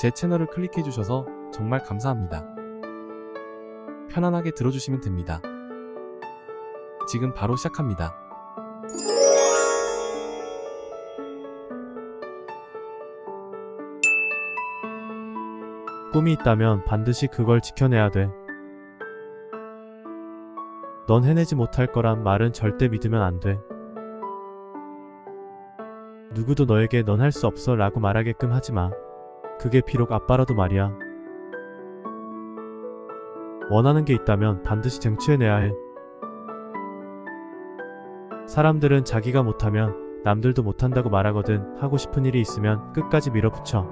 제 채널을 클릭해 주셔서 정말 감사합니다. 편안하게 들어주시면 됩니다. 지금 바로 시작합니다. 꿈이 있다면 반드시 그걸 지켜내야 돼. 넌 해내지 못할 거란 말은 절대 믿으면 안 돼. 누구도 너에게 넌 할 수 없어 라고 말하게끔 하지 마. 그게 비록 아빠라도 말이야. 원하는 게 있다면 반드시 쟁취해내야 해. 사람들은 자기가 못하면 남들도 못한다고 말하거든 하고 싶은 일이 있으면 끝까지 밀어붙여.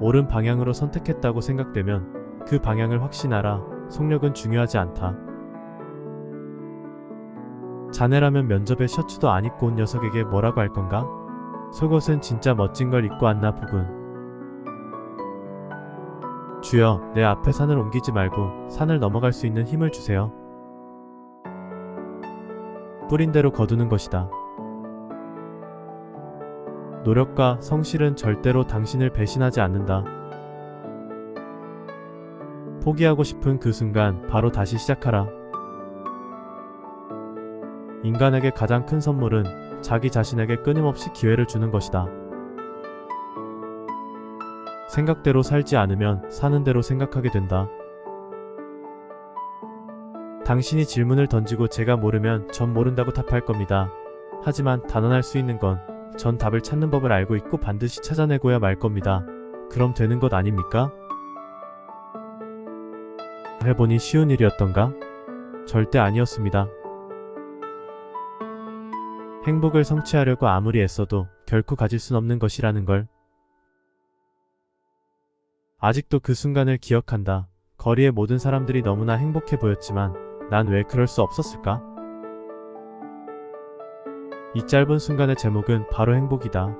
옳은 방향으로 선택했다고 생각되면 그 방향을 확신하라. 속력은 중요하지 않다. 자네라면 면접에 셔츠도 안 입고 온 녀석에게 뭐라고 할 건가? 속옷은 진짜 멋진 걸 입고 왔나 보군. 주여, 내 앞에 산을 옮기지 말고 산을 넘어갈 수 있는 힘을 주세요. 뿌린 대로 거두는 것이다. 노력과 성실은 절대로 당신을 배신하지 않는다. 포기하고 싶은 그 순간 바로 다시 시작하라. 인간에게 가장 큰 선물은 자기 자신에게 끊임없이 기회를 주는 것이다. 생각대로 살지 않으면 사는 대로 생각하게 된다. 당신이 질문을 던지고 제가 모르면 전 모른다고 답할 겁니다. 하지만 단언할 수 있는 건 전 답을 찾는 법을 알고 있고 반드시 찾아내고야 말 겁니다. 그럼 되는 것 아닙니까? 해보니 쉬운 일이었던가? 절대 아니었습니다. 행복을 성취하려고 아무리 애써도 결코 가질 순 없는 것이라는 걸. 아직도 그 순간을 기억한다. 거리의 모든 사람들이 너무나 행복해 보였지만 난 왜 그럴 수 없었을까? 이 짧은 순간의 제목은 바로 행복이다.